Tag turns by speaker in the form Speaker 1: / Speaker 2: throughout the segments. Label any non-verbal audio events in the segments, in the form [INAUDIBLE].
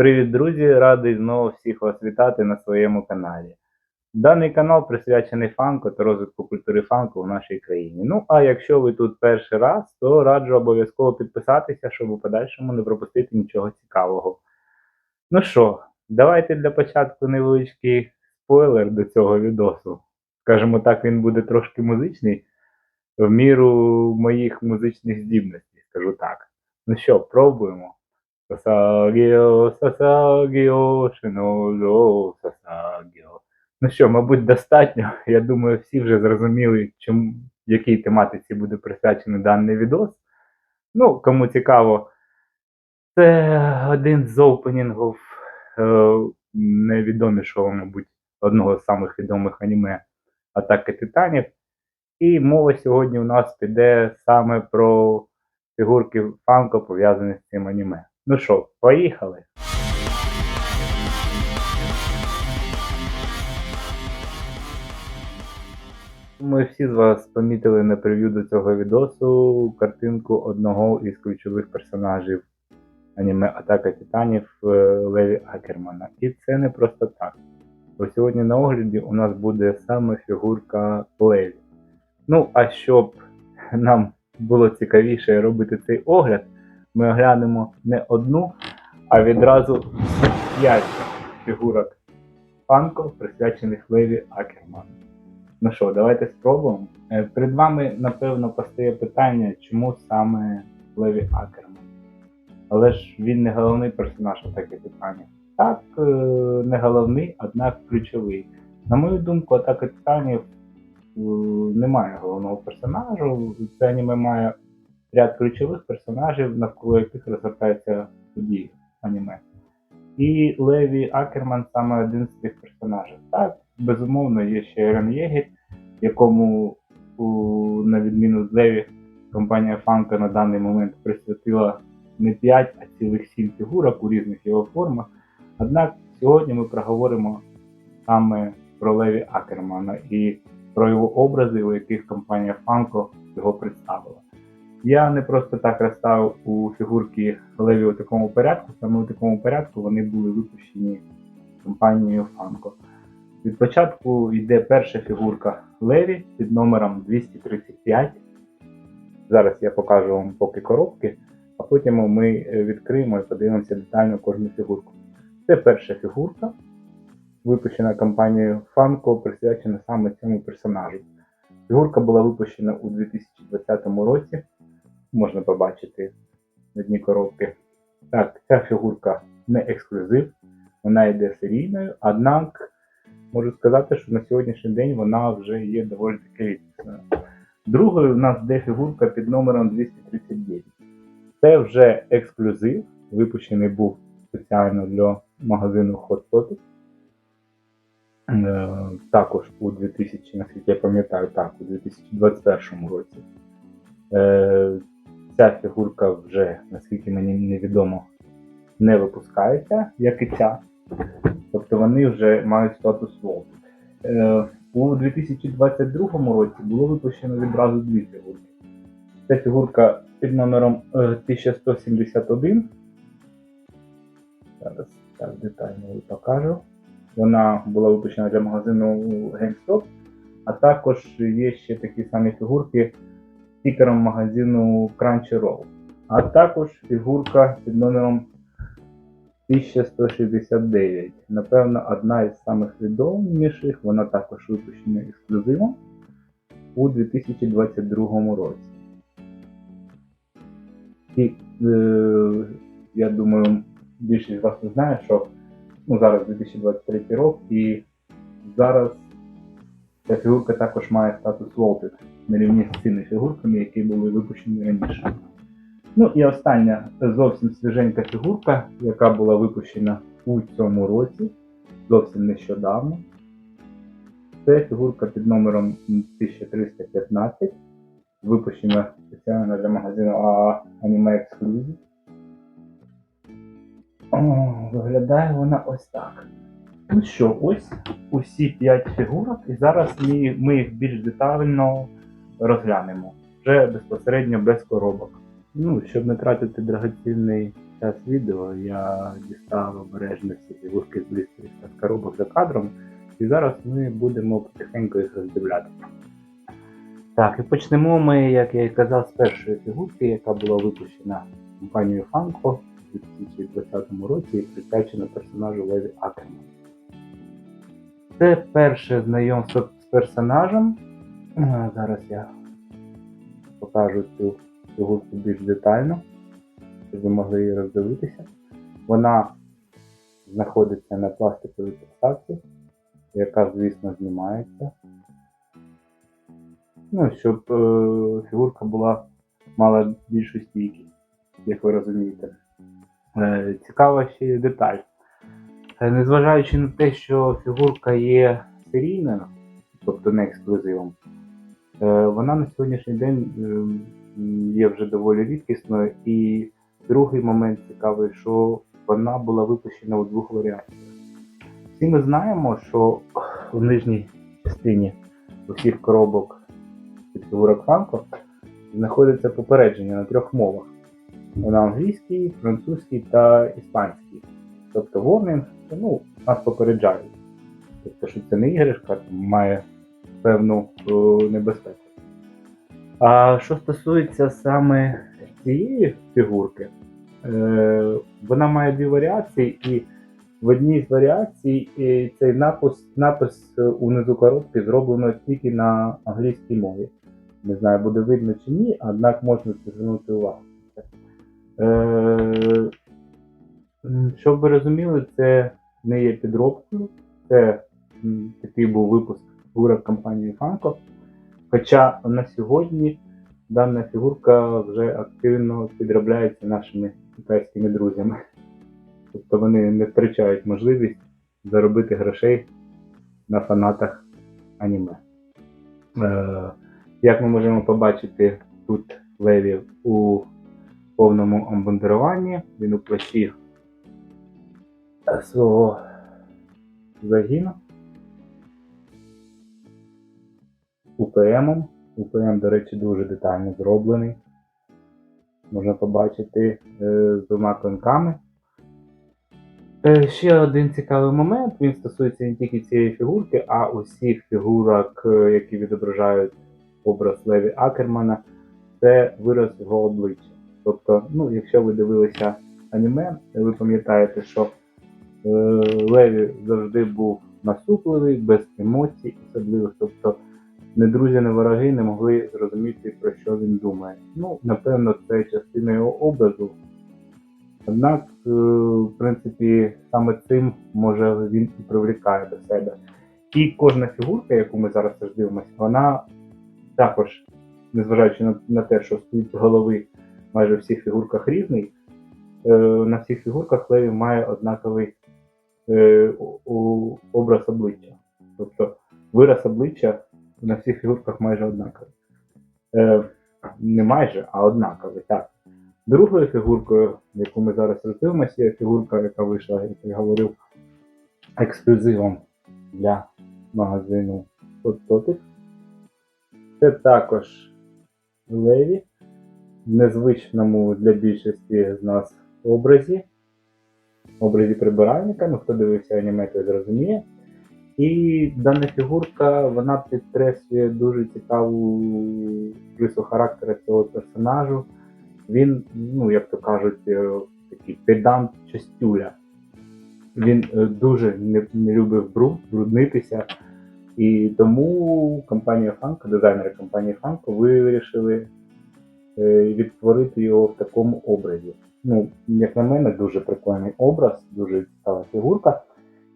Speaker 1: Привіт, друзі! Радий знову всіх вас вітати на своєму каналі. Даний канал присвячений фанку та розвитку культури фанку в нашій країні. Ну, а якщо ви тут перший раз, то раджу обов'язково підписатися, щоб у подальшому не пропустити нічого цікавого. Ну що, давайте для початку невеличкий спойлер до цього відосу. Скажімо так, він буде трошки музичний, в міру моїх музичних здібностей, скажу так. Ну що, пробуємо. Сасагіо, Сасагіо, Шинозо, Сасагіо. Ну що, мабуть, достатньо. Я думаю, всі вже зрозуміли, чому, якій тематиці буде присвячений даний відос. Ну, кому цікаво, це один з опенінгів е, найвідомішого, мабуть, одного з самих відомих аніме Атаки Титанів. І мова сьогодні у нас піде саме про фігурки фанко пов'язані з цим аніме. Ну що, поїхали? Ми всі з вас помітили на прев'ю до цього відосу картинку одного із ключових персонажів аніме Атака Титанів е, Леві Акермана. І це не просто так. Бо сьогодні на огляді у нас буде саме фігурка Леві. Ну, а щоб нам було цікавіше робити цей огляд, ми оглянемо не одну, а відразу п'ять фігурок фанков, присвячених Леві Акерману. Ну що, давайте спробуємо. Е, Перед вами, напевно, постає питання, чому саме Леві Акерман. Але ж він не головний персонаж атаки Титанів. Так, е, не головний, однак ключовий. На мою думку, атака Титанів е, немає головного персонажу. Це аніме має ряд ключових персонажів, навколо яких розгортається події аніме. І Леві Акерман саме один з цих персонажів. Так, безумовно, є ще Ерен Єгер, якому, у, на відміну з Леві, компанія Фанка на даний момент присвятила не 5, а цілих 7 фігурок у різних його формах. Однак сьогодні ми проговоримо саме про Леві Акермана і про його образи, у яких компанія Фанко його представила. Я не просто так розставив у фігурки Леві у такому порядку, саме у такому порядку вони були випущені компанією Фанко. Від початку йде перша фігурка Леві під номером 235. Зараз я покажу вам поки коробки, а потім ми е, відкриємо і подивимося детально кожну фігурку. Це перша фігурка, випущена компанією Funko, присвячена саме цьому персонажу. Фігурка була випущена у 2020 році. Можна побачити на дні коробки. Так, ця фігурка не ексклюзив, вона йде серійною, однак можу сказати, що на сьогоднішній день вона вже є доволі таки рідкісною. Другою в нас йде фігурка під номером 239. Це вже ексклюзив, випущений був спеціально для магазину Hot Topic. Е, Також у 2000, наскільки я пам'ятаю, так, у 2021 році. Е, Ця фігурка вже, наскільки мені невідомо, не випускається, як і ця. Тобто вони вже мають статус Волт. Е, у 2022 році було випущено відразу дві фігурки. Це фігурка під номером е, 1171. Зараз так детально покажу. Вона була випущена для магазину GameStop, а також є ще такі самі фігурки стікером магазину Crunchyroll. А також фігурка під номером 1169. Напевно, одна із самих відоміших, вона також випущена ексклюзивом у 2022 році. І е, я думаю, більшість з вас не знає, що ну, зараз 2023 рік і зараз ця фігурка також має статус Волтед на рівні з цими фігурками, які були випущені раніше. Ну і остання зовсім свіженька фігурка, яка була випущена у цьому році, зовсім нещодавно. Це фігурка під номером 1315, випущена спеціально для магазину AA Anime Exclusive. О, Виглядає вона ось так. Ну що, ось усі 5 фігурок, і зараз ми, ми їх більш детально розглянемо. Вже безпосередньо без коробок. Ну, щоб не тратити драгоцінний час відео я дістав обережно всі фігурки з блістів та коробок за кадром, і зараз ми будемо потихеньку їх роздивлятися. Так, і почнемо ми, як я і казав, з першої фігурки, яка була випущена компанією Funko у 2020 році і присвячена персонажу Леві Акерману. Це перше знайомство з персонажем. Зараз я покажу цю фігурку більш детально, щоб ви могли її роздивитися. Вона знаходиться на пластиковій підставці, яка, звісно, знімається. Ну, щоб е, фігурка була мала більшу стійкість, як ви розумієте. Е, цікава ще є деталь. Е, Незважаючи на те, що фігурка є серійною, тобто не ексклюзивом, вона на сьогоднішній день е, є вже доволі рідкісною. І другий момент цікавий, що вона була випущена у двох варіаціях. Всі ми знаємо, що в нижній частині усіх коробок фігурок Франко знаходиться попередження на трьох мовах: на англійській, французькій та іспанській. Тобто warning, ну, нас попереджають. Тобто, що це не іграшка, має певну о, небезпеку. А що стосується саме цієї фігурки, е, вона має дві варіації, і в одній з варіацій е, цей напис, напис е, унизу коробки зроблено тільки на англійській мові. Не знаю, буде видно чи ні, однак можна звернути увагу. Е, щоб ви розуміли, це не є підробкою, це такий був випуск фігурок компанії Funko. Хоча на сьогодні дана фігурка вже активно підробляється нашими китайськими друзями. Тобто вони не втрачають можливість заробити грошей на фанатах аніме. Е, як ми можемо побачити тут Леві у повному амбандируванні, він у плащі е, свого загіну. УПМом. УПМ, до речі, дуже детально зроблений. Можна побачити е, з двома клинками. Е, ще один цікавий момент, він стосується не тільки цієї фігурки, а усіх фігурок, е, які відображають образ Леві Акермана, це вираз його обличчя. Тобто, ну, якщо ви дивилися аніме, ви пам'ятаєте, що Леві завжди був насупливий, без емоцій особливих. Тобто не друзі, не вороги не могли зрозуміти, про що він думає. Ну, напевно, це частина його образу. Однак, е, в принципі, саме цим може він і привлікає до себе. І кожна фігурка, яку ми зараз дивимося, вона також, незважаючи на, на те, що стоїть голови майже в всіх фігурках різний, е, на всіх фігурках Леві має однаковий е, о- образ обличчя. Тобто вираз обличчя на всіх фігурках майже однаковий. Е, не майже, а однаковий, так. Другою фігуркою, яку ми зараз роздивимося, є фігурка, яка вийшла, як я говорив, ексклюзивом для магазину Hot Це також Леві в незвичному для більшості з нас образі. Образі прибиральника, ну хто дивився аніме, той зрозуміє. І дана фігурка вона підкреслює дуже цікаву рису характера цього персонажу. Він, ну як то кажуть, е, такий педант частюля. Він е, дуже не, не любив бруд, бруднитися. І тому компанія Funko, дизайнери компанії Funko вирішили е, відтворити його в такому образі. Ну, як на мене, дуже прикольний образ, дуже цікава фігурка.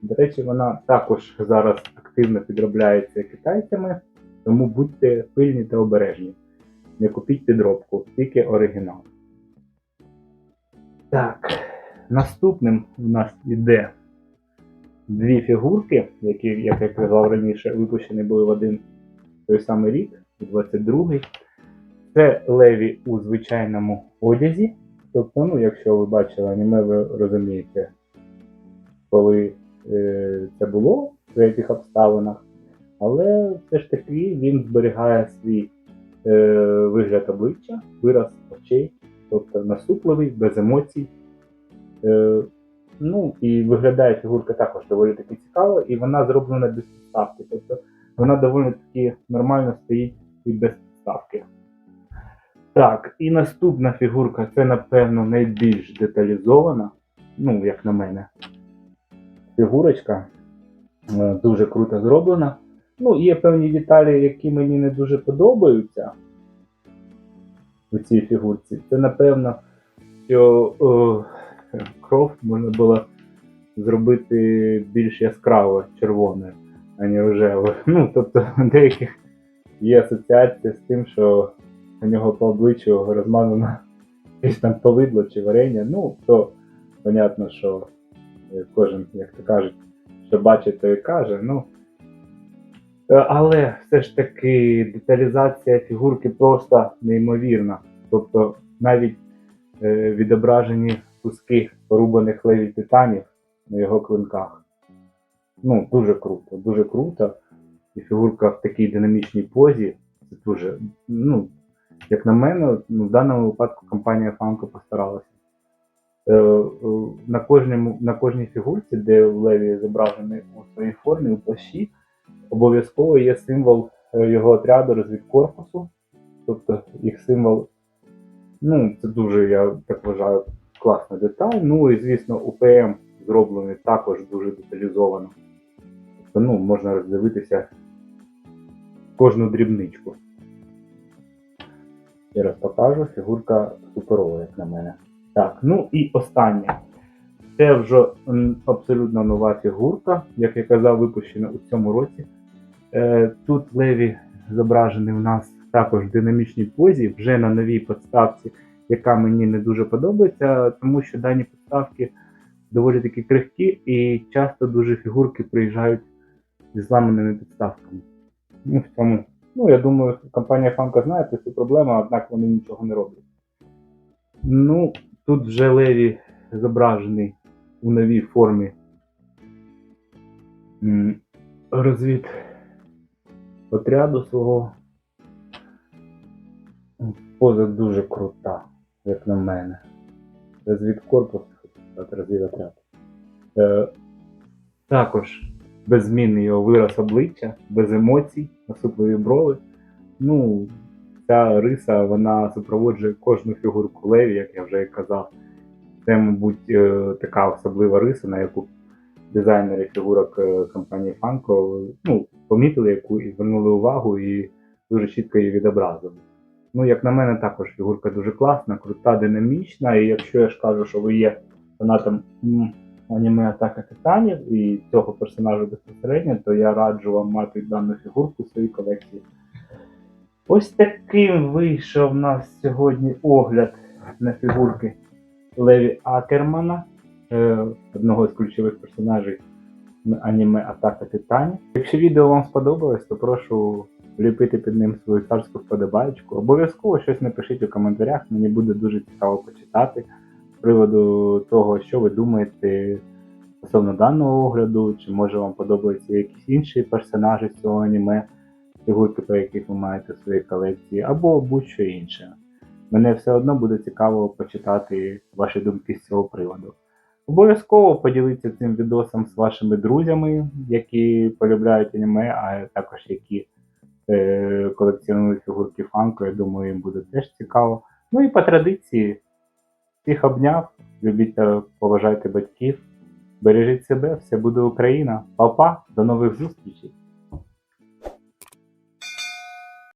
Speaker 1: До речі, вона також зараз активно підробляється китайцями, тому будьте пильні та обережні. Не купіть підробку, тільки оригінал. Так, наступним у нас іде дві фігурки, які, як я казав раніше, випущені були в один той самий рік, у 22-й. Це леві у звичайному одязі. Тобто, ну, якщо ви бачили аніме, ви розумієте, коли це було, в яких обставинах. Але все ж таки він зберігає свій е, вигляд обличчя, вираз очей, тобто насупливий, без емоцій. Е, ну і виглядає фігурка також доволі таки цікаво, і вона зроблена без підставки. Тобто вона доволі таки нормально стоїть і без підставки. Так, і наступна фігурка це, напевно, найбільш деталізована, ну, як на мене, фігурочка. Е, Дуже круто зроблена. Ну, є певні деталі, які мені не дуже подобаються у цій фігурці. Це, напевно, що е, кров можна було зробити більш яскраво червоною, а не рожевою. [LAUGHS] Ну, тобто, деяких є асоціація з тим, що у нього по обличчю розмазано [LAUGHS] якесь там повидло чи варення. Ну, то понятно, що кожен, як то кажуть, що бачить, то і каже. Ну, Е, але все ж таки деталізація фігурки просто неймовірна. Тобто навіть е, відображені куски порубаних леві титанів на його клинках. Ну, дуже круто, дуже круто. І фігурка в такій динамічній позі. Це дуже, ну, як на мене, ну, в даному випадку компанія Funko постаралася. Е, е, на, кожному, на кожній фігурці, де Леві зображений у своїй формі, у плащі, обов'язково є символ е, його отряду розвідкорпусу. Тобто їх символ, ну, це дуже, я так вважаю, класна деталь. Ну і звісно, УПМ зроблений також дуже деталізовано. Тобто, ну, можна роздивитися кожну дрібничку. Ще раз покажу, фігурка суперова, як на мене. Так, ну і останнє. Це вже абсолютно нова фігурка, як я казав, випущена у цьому році. Е, тут Леві зображений у нас також в динамічній позі, вже на новій подставці, яка мені не дуже подобається, тому що дані подставки доволі таки крихкі і часто дуже фігурки приїжджають зі зламаними підставками. Ну, в цьому, ну, я думаю, компанія Funko знає цю проблему, однак вони нічого не роблять. Ну, тут вже Леві зображений у новій формі розвід отряду свого. Поза дуже крута, як на мене. Розвід корпус, розвід отряд. Е, також беззмінний його вираз обличчя, без емоцій, насупливі брови. Ну, ця риса вона супроводжує кожну фігурку Леві, як я вже казав. Це, мабуть, е, така особлива риса, на яку дизайнери фігурок е, компанії Funko ну, помітили яку і звернули увагу і дуже чітко її відобразили. Ну, як на мене, також фігурка дуже класна, крута, динамічна. І якщо я ж кажу, що ви є фанатом аніме Атака Титанів і цього персонажа безпосередньо, то я раджу вам мати дану фігурку в своїй колекції. Ось таким вийшов у нас сьогодні огляд на фігурки Леві Акермана, е, одного з ключових персонажів аніме Атака Титанів. Якщо відео вам сподобалось, то прошу вліпити під ним свою царську вподобаєчку. Обов'язково щось напишіть у коментарях, мені буде дуже цікаво почитати з приводу того, що ви думаєте стосовно даного огляду, чи може вам подобаються якісь інші персонажі з цього аніме, фігурки, про яких ви маєте в своїй колекції, або будь-що інше. Мене все одно буде цікаво почитати ваші думки з цього приводу. Обов'язково поділіться цим відосом з вашими друзями, які полюбляють аніме, а також які е, колекціонують фігурки фанку. Я думаю, їм буде теж цікаво. Ну і по традиції, всіх обняв, любіть та поважайте батьків, бережіть себе, все буде Україна. Па-па, до нових зустрічей!